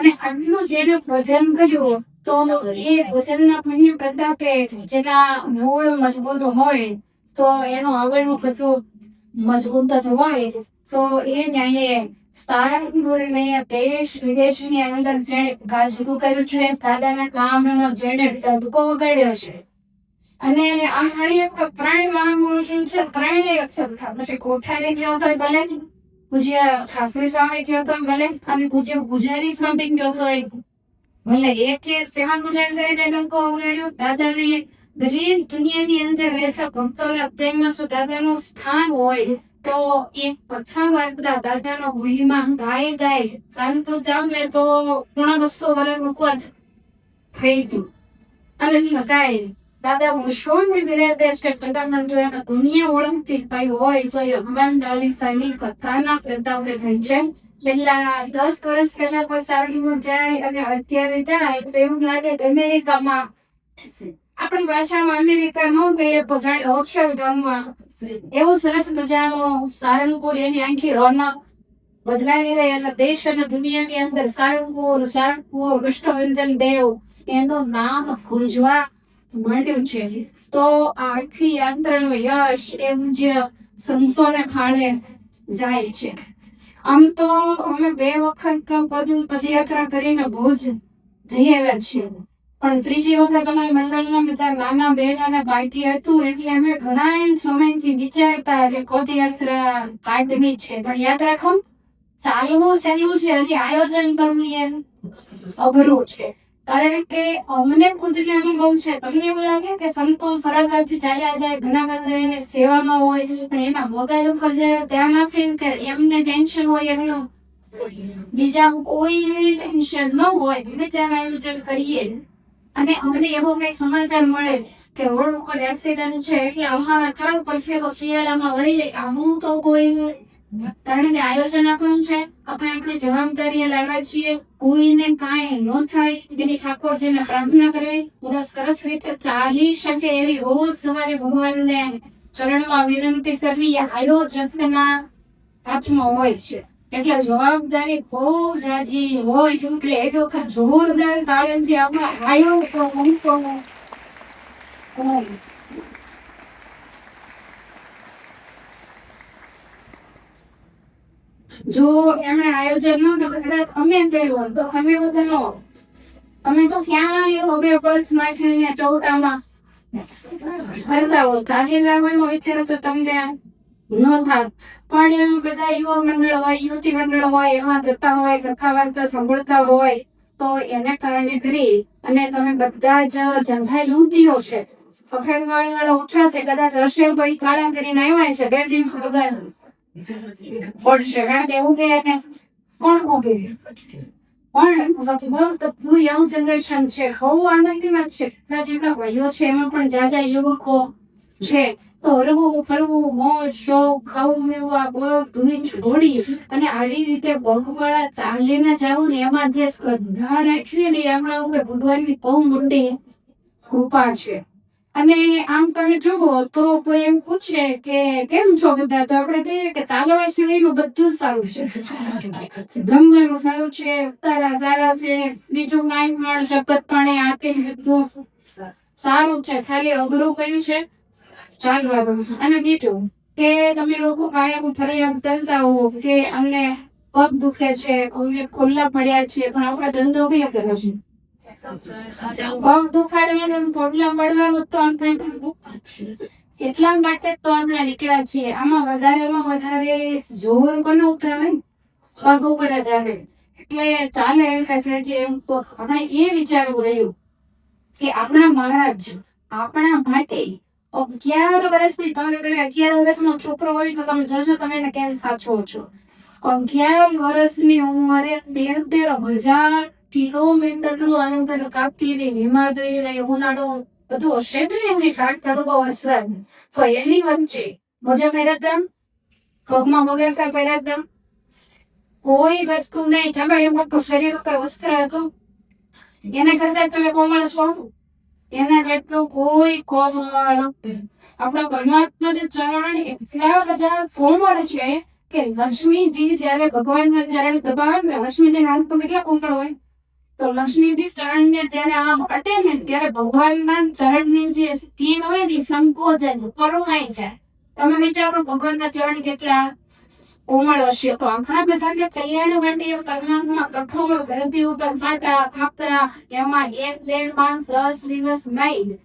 અને આટલું જેને ભજન કર્યું, તો એ ભજનના પુણ્ય પ્રતાપે જેના મૂળ મજબૂત હોય, તો એનું આગળનું બધું મજબૂત જ હોય. તો એ ન્યાયે સારંગપુરને દેશ વિદેશની અંદર જેણે ગાજવું કર્યું છે, દાદાના કામનો જેણે ડબકો વગાડ્યો છે. અને આ એક ત્રણ મહાપુરુષો છે, ત્રણેય અક્ષર પછી કોઠારી કહેવો થાય ભલે પૂજ્ય શાસ્ત્રી સ્વામી કહેવો તો ભલે, અને પૂજ્ય ગુજરાતી સ્વામી કહેવો તો ભલે એક કે સેવા પૂજન કરીને ડંકો વગાડ્યો દાદાને દરેક દુનિયાની અંદર રહેતા ભક્તોના તેમના શું દાદાનું સ્થાન હોય? તો એ કથા દાદા દાદાનો મહિમા ગાય ગાય સાંતો જામ ને તો પૂણા બસો વર્ષ ઉપર થઈ ગયું. અને લગાય દાદા વર્ષોની વિરાતે છે પ્રધાનમંત્રી અને દુનિયા ઓળખતી કઈ હોય, તો એ હનુમાન ચાલીસાની કથાના પ્રતાપે થઈ જાય. પેલા દસ વર્ષ પહેલા કોઈ સારું જાય અને અત્યારે જાય, તો એવું લાગે કે અમેરિકામાં આપણી ભાષામાં અમેરિકા ન ગયે પણ અક્ષર ગામમાં એવું સરસ મજાનો સારંગપુર એની આખી રોનક બદલાઈ ગઈ અને દેશ અને દુનિયાની અંદર સારંગપુર સારંગપુર વિષ્ણુરંજન દેવ, એનું નામ ગુંજવા માંડ્યું છે. તો આખી યાત્રાનો યશ એવું જે સંતોને ખાડે જાય છે. આમ તો અમે બે વખત પદયાત્રા કરીને ભુજ જઈ આવ્યા છીએ. પણ ત્રીજી વખત અમારી મંડળના બધા નાના બહેન અને ભાઈથી હતું એટલે અમે ઘણા સમયથી વિચારતા કે પદયાત્રા કાઢવી છે. પણ યાદ રાખો ચાલવું સહેલું છે. હજી આયોજન કરવું એ અઘરું છે. કારણ કે અમને ખુદને અનુભવ છે. તમને એવું લાગે કે સંતો સરળતાથી ચાલ્યા જાય, ઘણા બધા એને સેવામાં હોય, પણ એના મગજ ઉપર જે ધ્યાન આપીને કે એમને ટેન્શન હોય એમનું, બીજા કોઈ ટેન્શન ન હોય અમે ત્યાં આયોજન કરીએ. અને અમને એવો કઈ સમાચાર મળે કે રોડ ઉપર એક્સિડન્ટ છે, એટલે અમારા તરત પછી તો શિયાળામાં વળી જાય. આવું તો કોઈ કારણ કે આયોજન આપણું છે, આપણે આપણી જવાબદારી લાવ્યા છીએ. કોઈને કાંઈ ન થાય, એની ઠાકોરજીને પ્રાર્થના કરવી, બધા સરસ રીતે ચાલી શકે એવી રોજ સવારે ભગવાનને ચરણમાં વિનંતી કરવી, એ આયોજકના હાથમાં હોય છે. એટલે જવાબદારી બહુ જાજી હોય એટલે એ વખત જોરદાર તાળેથી આપણે આયો, તો જો એમણે આયોજન ન તો કદાચ અમે કર્યું હોત તો અમે બધા ન અમે તો ક્યાં હવે પર્સ અહીંયા ચૌટામાં ફરતા હોત ચાલી લાવવાનો વિચાર તો તમને ન થાત. પણ એમ બધા યુવા મંડળ હોય, યુવતી મંડળ હોય, એમાં જતા હોય કથા વાર્તા સાંભળતા હોય, તો એને કારણે કરી. અને તમે બધા જ જંજાઈ લૂંટીઓ છે. સફેદ વાળી વાળા ઓછા છે, કદાચ હશે તો ઈ કાળા કરીને આવ્યા છે, બે બધા પડશે કારણ કે કે એને કોણ ભોગે પણ બધું યંગ જનરેશન છે બહુ આનંદની છે ના જેટલા ભાઈઓ છે એમાં પણ જાજા યુવકો છે તો હરવું ફરવું મોજ શોખ ખાવું મેવું આ બધું છોડી અને આવી રીતે પગવાળા ચાલીને જવું ને એમાં જે શ્રદ્ધા રાખવી ને એમના ઉપર ભગવાનની બહુ મોટી કૃપા છે અને આમ તમે જુઓ તો કોઈ એમ પૂછે કે કેમ છો બધા? તો આપણે કહીએ કે ચાલવા સિવાયનું બધું સારું છે. જમવાનું સારું છે, ઉતારા સારા છે, બીજું કાંઈ પણ શપથ પણ આપે બધું સારું છે. ખાલી અઘરું કયું છે? ચાલવાનું અને બીજું કે તમે લોકો કાયમ ફરિયાદ કરતા હો કે અમને પગ દુખે છે, અમને ખુલ્લા પડ્યા છે, પણ આપણે ધંધો કયો કર્યો છે? પગ દુખાડવાનું પ્રોબ્લેમ પડવાનું તો આપણે એટલા માટે તો આપણે નીકળ્યા છીએ આમાં વધારેમાં વધારે જોર કોને ઉતરાવે પગ ઉપર જ આવે. એટલે ચાલે એટલે છે તો આપણે એ વિચારવું રહ્યું કે આપણા મહારાજ આપણા માટે અગિયાર વર્ષની તમારે ઘરે અગિયાર વર્ષનો છોકરો હોય તો તમે જોજો, તમે એને કેમ સાચવો છો? અગિયાર વર્ષની ઉંમરે તેર હજાર કિલોમીટરનું અંતર કાપીને હિમાલય ઉનાળો બધું હશે ને એમની કાટ તડકો હશે તો એની વચ્ચે મજા કર્યા હતા પગમાં વગેરે કર્યા હતા કોઈ વસ્તુ નહીં. ચાલો, એમ આખું શરીર ઉપર વસ્ત્ર હતું. એના કરતા તમે કોમળ છો. એના જેટલું કોઈ કોમળ આપણા પરમાત્મા જે ચરણ એટલા બધા કોમળ છે કે લક્ષ્મીજી જયારે ભગવાનના ચરણ દબાવે લક્ષ્મીજી નામ તો કેટલા કોમળ હોય? તો લક્ષ્મીજી ચરણને જ્યારે આમ અટે ને ત્યારે ભગવાનના ચરણની જે સ્કીન હોય ને ઈ સંકોચન કરુણાઈ જાય. તમે વિચારો, ભગવાનના ચરણ કેટલા કોમળ હશે. તો આખા બધાને કલ્યાણ માટે પરમાત્મા કઠોળ ગરબી ઉપર ફાટા ખાપરા એમાં એક, બે, પાંચ, દસ દિવસ નહીં.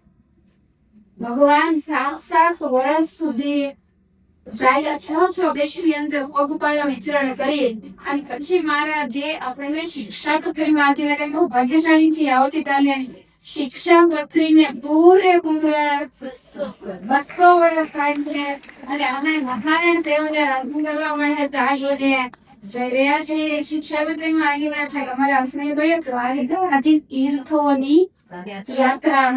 ભગવાન સાત સાત વર્ષ સુધી ચાલ્યા છ છ દેશની અંદર પગપાળા વિચરણ કરી અને પછી મારા જે આપણને શિક્ષા પ્રક્રિયામાંથી એટલે બહુ ભાગ્યશાળી છે આવતીકાલે શિક્ષા પ્રક્રિયાને પૂરેપૂરે બસો વર્ષ ટાઈમ છે અને અમે મહારાણ તેઓને રજૂ કરવા માટે ચાલ્યો છે જઈ રહ્યા છે એ શિક્ષા પ્રક્રિયામાં આગેલા છે અમારે અસલી ભાઈ દ્વારિકાથી તીર્થોની યાત્રા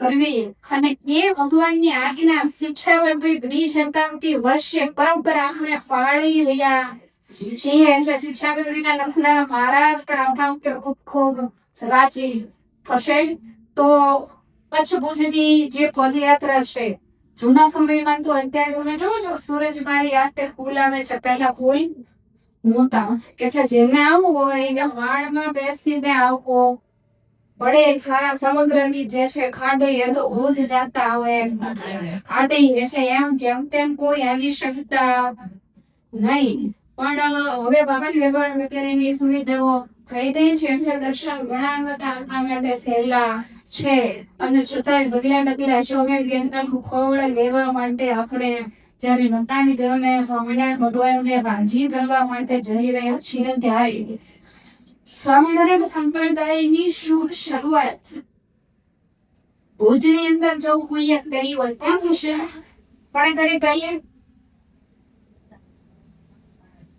કરવી અને એ ભગવાનની આજ્ઞા શિક્ષા દ્વિશતાબ્દી વર્ષે પરંપરા આપણે પાળી રહ્યા છીએ. એટલે શિક્ષા વિભાગના લખનારા મહારાજ પણ આપણા ઉપર ખૂબ ખૂબ રાજી થશે. તો કચ્છ ભુજની જે પદયાત્રા છે, જૂના સમયમાં તો અત્યારે તમે જોવો છો યાત્રે પુલ આવે છે, પહેલા પુલ નહોતા એટલે જેને આવવું હોય, એને વાળમાં બેસીને આવવો. પડે ખરા સમુદ્રની જે છે ખાડે એ ભુજ જતા હોય ખાડે એટલે એમ જેમ તેમ કોઈ આવી શકતા નહીં. પણ હવે બાબા વ્યવહાર વગેરેની સુવિધાઓ થઈ ગઈ છે. એટલે દર્શન ઘણા બધા આપણા માટે સહેલા છે. અને છતાંય ડગલા ડગલા ચોગે ગેંદમ ખોવડ લેવા માટે આપણે જ્યારે નતાની દેવને સ્વામિનારાયણ ભગવાનને રાજી કરવા માટે જઈ રહ્યા છીએ ત્યારે સ્વામિનારાયણ સંપ્રદાયની શુભ શરૂઆત ભુજની અંદર જો કોઈ એક હોય ત્યાં થશે પણ કરી કહીએ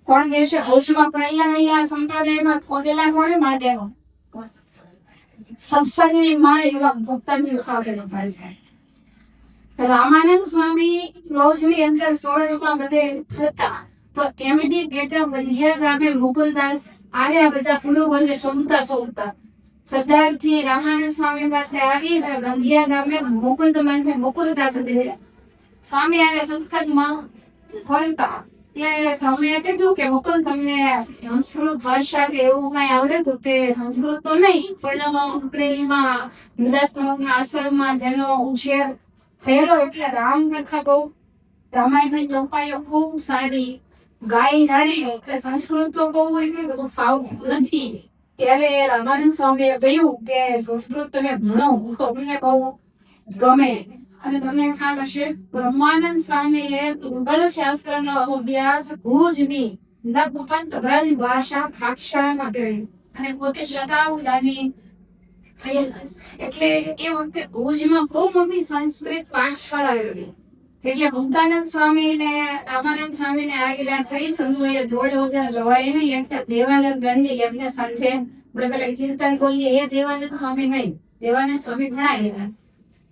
કોણ દેશે ભુજમાં પહેલા અહીંયા સંપ્રદાયમાં ખોદેલા કોણે મહાદેવ સત્સંગની માં એવા ભક્તની સાથે થાય રામાનંદ સ્વામી રોજની અંદર સોળમાં બધે થતા તો તેમની બેટા વલિયા ગામે મુકુલદાસ આવ્યા બધા ફૂલો વંદે સોમતા સોમતા. સરદારથી રામાનંદ સ્વામી પાસે આવી અને બંધિયા ગામે મુકુલ મંદિર મુકુલદાસ દીધા સ્વામી આને સંસ્કારમાં ફરતા. એટલે સ્વામી કીધું કે મુકુલ તમને સંસ્કૃત ભાષા કે એવું કઈ આવડે તો તે સંસ્કૃત તો નહીં, પણ અપ્રેલમાં ગુરદાસના આશ્રમમાં જેનો ઉછેર થયેલો એટલે રામકથા બહુ રામાયણની ચોપાઈઓ ખૂબ સારી ગાય જાણે એટલે સંસ્કૃત તો બહુ એટલે બધું ફાવતું નથી. ત્યારે રામાનંદ સ્વામીએ કહ્યું કે સંસ્કૃત તમે ભણો તમને બહુ ગમે. અને તમને ખ્યાલ હશે, બ્રહ્માનંદ સ્વામીએ શાસ્ત્ર શાસ્ત્રનો અભ્યાસ ભુજની લગભગ બ્રજ ભાષા પાઠશાળામાં કર્યો અને પોતે શતાવધાની થયેલા. એટલે એ વખતે ભુજમાં બહુ મોટી સંસ્કૃત પાઠશાળા હતી એટલે મુક્તાનંદ સ્વામી ને રામાનંદ સ્વામી ને આગેલા થઈ સમૂહ એ ધોળ વગર રવાય નહીં એટલે દેવાનંદ ગંડી એમને સાંજે આપણે પેલા કીર્તન બોલીએ એ દેવાનંદ સ્વામી નહીં, દેવાનંદ સ્વામી ઘણા એવા.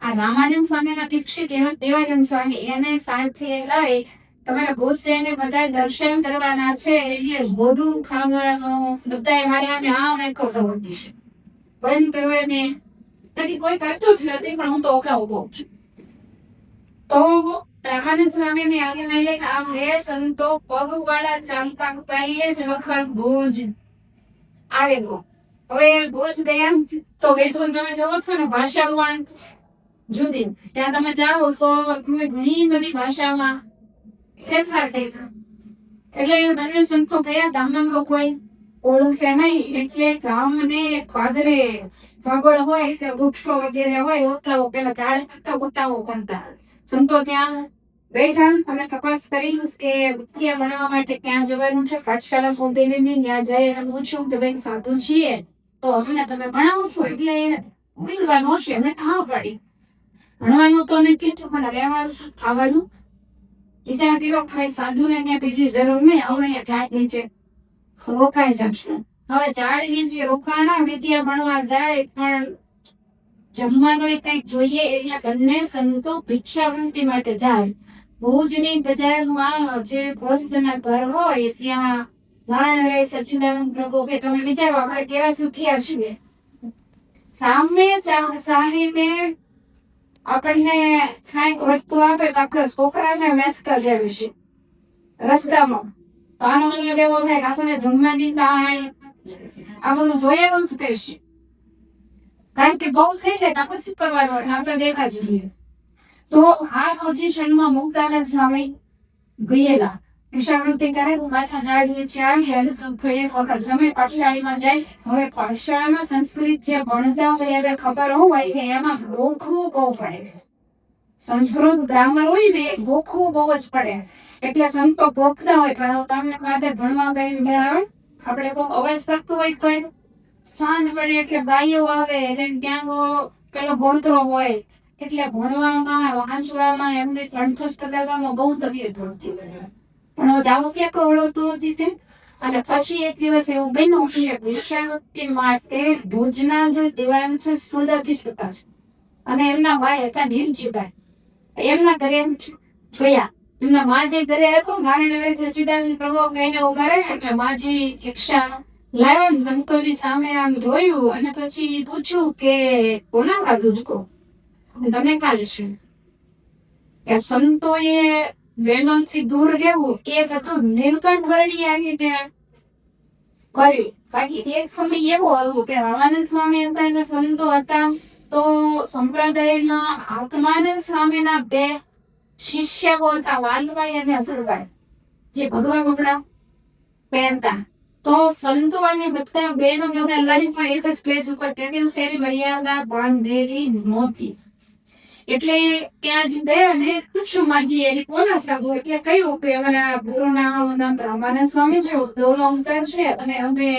આ રામાનંદ સ્વામી ના દીક્ષિત દેવાનંદ સ્વામી, એને સાથે લઈ તમારે ભૂત ને બધા દર્શન કરવાના છે, એટલે મોઢું ખાવાનું બધા મારે આને આ મેં ખબર છે. બંધ કરવાને કોઈ કરતું જ નથી, પણ હું તો ઓકા ઊભો છું. તો રામાનંદ સ્વામી ની લઈને આમ હે સંતો, પગવાળા ચાલતા પહેલે જ વખત ભુજ. આવેલો હવે ભુજ ગયા તો બેઠું તમે જવો છો ને ભાષામાં. જુદી. ત્યાં તમે જાઓ તો ઘણી બધી ભાષામાં ફેરફાર થઈ છે. એટલે બંને સંતો ગયા ગામના કોઈ ઓળખે નહીં. એટલે ગામને પાદરે ભગોળ હોય એટલે વૃક્ષો વગેરે હોય ઓતાવો પેલા ઝાડ કરતા ઓતાવો કરતા સંતો ત્યાં બેઠા અને તપાસ કરી કે વિદ્યા બનાવવા માટે ક્યાં જવાનું છે? પાઠશાળા શોધીને ત્યાં જઈ અને પૂછ્યું કે ભાઈ સાધુ છીએ, તો અમને તમે ભણાવો છો? એટલે વિદ્વાન હશે અને હા પાડી. ભણવાનું તો નહીં કીધું રહેવા ખાવાનું? બીજા દિવસ ભાઈ, સાધુને ત્યાં બીજી જરૂર નહીં હવે ઝાડ નીચે રોકાઈ જશું. હવે ઝાડ નીચે રોકાણા, વિદ્યા ભણવા જાય, પણ જમવાનું કંઈક જોઈએ એટલે બંને સંતો ભિક્ષાવૃત્તિ માટે જાય. ભુજની બજારમાં જે ભોજના ઘર હોય, ત્યાં નારાયણ સચિદાનંદ પ્રભુ, કે તમે વિચારો, આપણે કેવા સુખિયા છીએ. સામે સાહીને આપણને કંઈક વસ્તુ આપે તો આપણે છોકરાને મેસકા જેવી છે. રસ્તામાં. તો આનો એવો થાય કે આપણને જમવાની આ બધું જોયેલું જ કહેશે કારણ કે બહુ થઈ જાય તો શું કરવાનું આપણે દેખા જોઈએ તો આ પોઝિશનમાં મુક્તાનંદ સ્વામી ગયેલા. વિષાવૃત્તિ કરે પાછા નીચે આવી અને થોડી વખત જમે પાઠશાળીમાં જાય. હવે પાઠશાળામાં સંસ્કૃત જે ભણતા હોય એને ખબર હોય કે એમાં ગોખવું બહુ પડે. સંસ્કૃત ગ્રામર હોય ને ગોખવું બહુ જ પડે. એટલે સંતો ગોખતા હોય, પણ તમને માટે ભણવા કઈ મેળાવે આપણે કોઈ અવાજ કરતું હોય કોઈ સાંજ પડે એટલે ગાયો આવે, એટલે ત્યાં પેલો ગોતરો હોય, એટલે ભણવામાં, વાંચવામાં, એમને કંઠસ્થ કરવામાં બહુ તકલીફ પડતી પણ જાવું ક્યાં કવડવતું હતી તે? અને પછી એક દિવસ એવું બન્યું કે માટે ભુજના જે દિવાણ છે સુંદરજી સુતાર અને એમના ભાઈ હતા નીલજીભાઈ. એમના ઘરે એમ ગયા એમના માજી ઘરે હતો નારાયણ સચિદાનંદ પ્રભુ ગઈને ઊભા રહ્યા, એટલે માજી રિક્ષા લાવ્યો સંતોની સામે આમ જોયું અને પછી પૂછ્યું કે કોના સાધુ છો તમે કાલે છે? કે સંતોએ વેલોનથી દૂર રહેવું એ હતું નીલકંઠ વર્ણી આવીને કર્યું. બાકી એક સમય એવો આવ્યો કે રામાનંદ સ્વામી હતા અને સંતો હતા, તો સંપ્રદાયના આત્માનંદ સ્વામીના બે શિષ્યો હતા, વાલભાઈ અને અસુરભાઈ, જે ભગવાન કપડા પહેરતા. તો સંતો અને બધા લાઈફમાં એક જ પ્લેસ ઉપર તે દિવસે એની મર્યાદા બાંધેલી નહોતી. એટલે ત્યાં જ ગયા ને પૂછ્યું માજી એની કોના સાધુ એટલે કહ્યું કે, અમારા ગુરુના નામ બ્રહ્માનંદ સ્વામી છે ઉદ્ધવનો અવતાર છે, અને અમે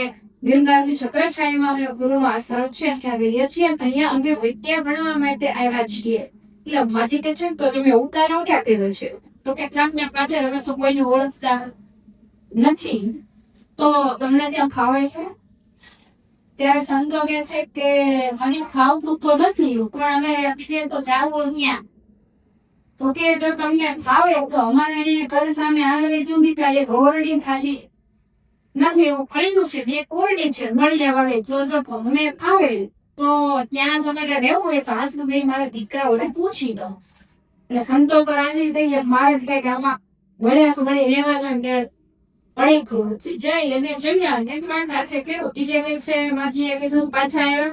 ગિરનારની છત્રછાયામાં અમે ગુરુનો આશ્રમ છે, ત્યાં રહીએ છીએ અહીંયા અમે વિદ્યા ભણવા માટે આવ્યા છીએ. એટલે માજી કે છે તો તમે ઉતારો ક્યાં કર્યો છે? તો કે ક્યાંક પાસે અમે તો કોઈને ઓળખતા નથી. તો તમને ત્યાં ખાવે છે? ત્યારે સંતો કે છે કે, મને ખાવતું તો નથી, પણ અમે બીજે તો જાવું ત્યાં તો કે, જો તમને ખાવે તો અમારે અહીંયા ઘર સામે આવે ચૂંબિકા એક ઘોરડી ખાલી નથી, એવું ખરીદું છે, બે કોરડી છે, મળ્યા વાળી, જો જો તમને ખાવે તો ત્યાં તમારે રહેવું હોય તો હાસુભાઈ મારા દીકરાઓને પૂછી દો એટલે સંતો પર આજે થઈ ગયા મારે જ કંઈક આમાં ભણ્યા ભણી રહેવાનું ગયું જઈ અને જમ્યા અને મારા સાથે કર્યું. બીજે દિવસે માજીએ કીધું, પાછા આવ્યા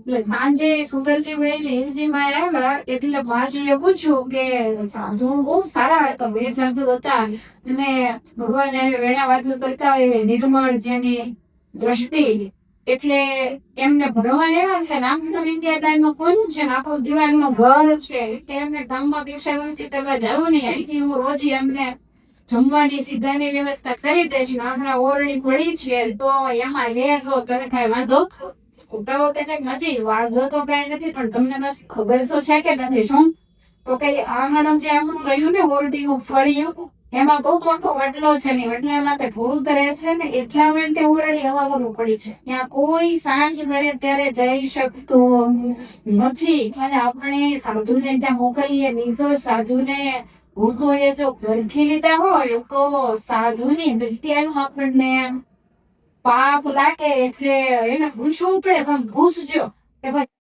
એટલે સાંજે સુંદરજી ભાઈ માં આવ્યા એટલે માજીએ પૂછ્યું કે સાધુ બહુ સારા હતા, બે સાધુ હતા. અને ભગવાન વેણા વાતો કરતા હોય નિર્મળ જેની દ્રષ્ટિ. એટલે એમને ભણવા લેવા છે ને, આમ નો કોણ છે ને, આખો નો ઘર છે. એટલે એમને ગામમાં ભિક્ષાવૃત્તિ કરવા જવું નહીં. અહીંથી હું રોજ એમને જમવાની સીધાની વ્યવસ્થા કરી દે છે. હમણાં ઓરડી પડી છે. તો એમાં લે તને કઈ વાંધો? ઉપાવો કે છે નથી? વાંધો તો કઈ નથી, પણ તમને બસ ખબર તો છે કે નથી, શું? તો કઈ આંગણ જે એમ રહ્યું ને, ઓરડીનું ફળ્યું, એમાં બહુ મોટો વડલો છે ને વડલામાં તે ભૂત રહે છે ને, એટલા માટે ઓરડી હવાવાનું પડી છે. ત્યાં કોઈ સાંજ મળે ત્યારે જઈ શકતું નથી. અને આપણે સાધુને ત્યાં મોકલીએ નિર્દોષ સાધુને ભૂતોએ જો ગરખી લીધા હોય તો સાધુની વિદ્યાનું આપણને પાપ લાગે એટલે એને ભૂસવું પડે પણ ભૂસજો કે ભાઈ